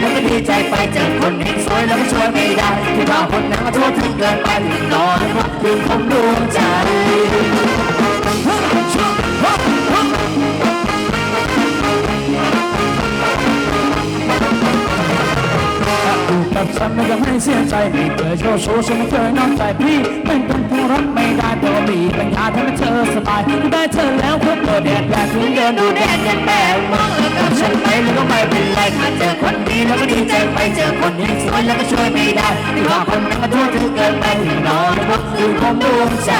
แล้วก็ดีใจไปเจอคนเห็สวยแล้วก็ช่วยไม่ได้ผู้บ่าวคนนั้นก็โทษถึงเกินไปนอนพักคืนคงดวงใจฉันไม่ยอมให้เสียใจไม่เคยเจ้โชู้ฉันไม่เคยนอนใจพี่เป็นคนผู้รักไม่ได้ตัวบี สบายได้เธอแล้วพบเธอแดดแดดถึงเดินดูแดดยังแปลมองแล้วกับฉันไปแล้วก็ไม่เป็นไรถ้าเจอคนดีแล้วก็ดีใจไปเจอคนที่สวยแล้วก็ช่วยไม่ได้ที่ว่าคนนั้นก็ทั่วถึงเกินไปที่นอนพบคือความดวงใจ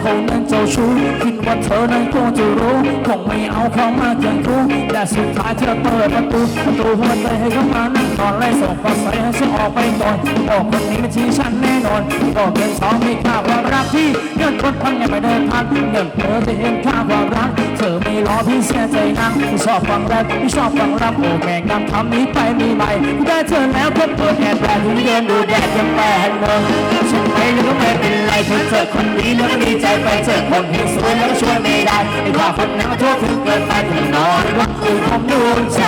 เขานั้นเจ้าชู้คิดว่าเธอนั้นคงจะรู้คงไม่เอาเขามาเคียงคู่แต่สุดท้ายเธอเปิดประตูประตูหัวใจให้เขามานั่งนอนไล่ส่งภาษาให้ฉันออกไปก่อนบอกคนนี้ไม่ชี้ฉันแน่นอนบอกเงินสองมีค่าความรักที่เงินคนพันยังไม่ได้พันเงินเธอจะเห็นค่าความรัก รอพี่เสียใจนักพี่ชอบฟังแรปไม่ชอบฟังรำโอ้แม่งนำคำนี้ไปมีใหม่ได้เธอแล้วเพิ่งเปิดแอบแปลถึงเดินดูแดดยังแปลเมืองฉันไปแล้วก็ไม่เป็นไรเธอเจอคนนี้แล้วก็ดีใจไปเจอคนที่สวยแล้วก็ช่วยไม่ได้ไอ้ว่าคนนั้นก็ทั่วถึงเกินไปถึงนอนว่าคุณความดวงใจ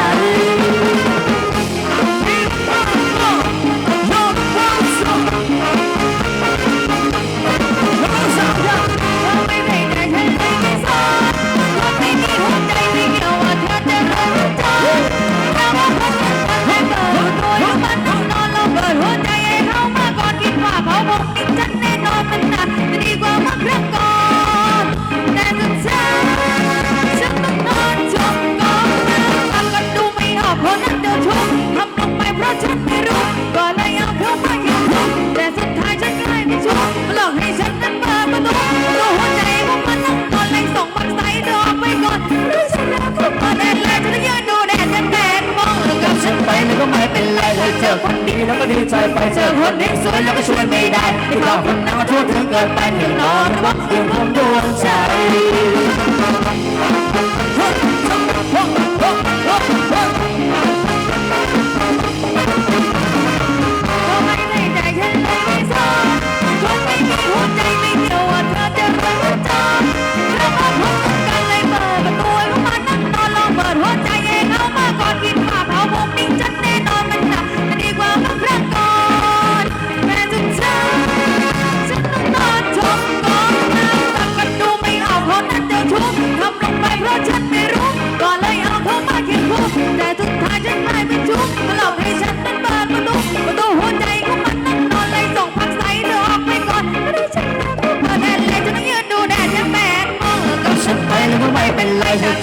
แล้วก็ดีใจไปเจอคนที่สวยแล้วก็ช่วยไม่ได้ที่เราคนนั้นก็ทั่วถึงเกินไปถึงนอนว่าคือความดวงใจ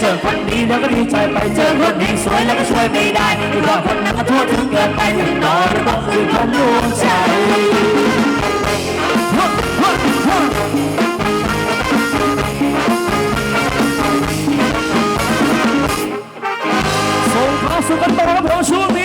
จอคนดีแล้วก็ดีใจไปเจอคนดีสวยแล้วก็ช่วยไม่ได้ที่รอคนนั้นก็ทั่วถึงเกินไปอย่างน้อยเราต้องคือความดวงใจส่งพาสุกันต่อครัช่วงนี้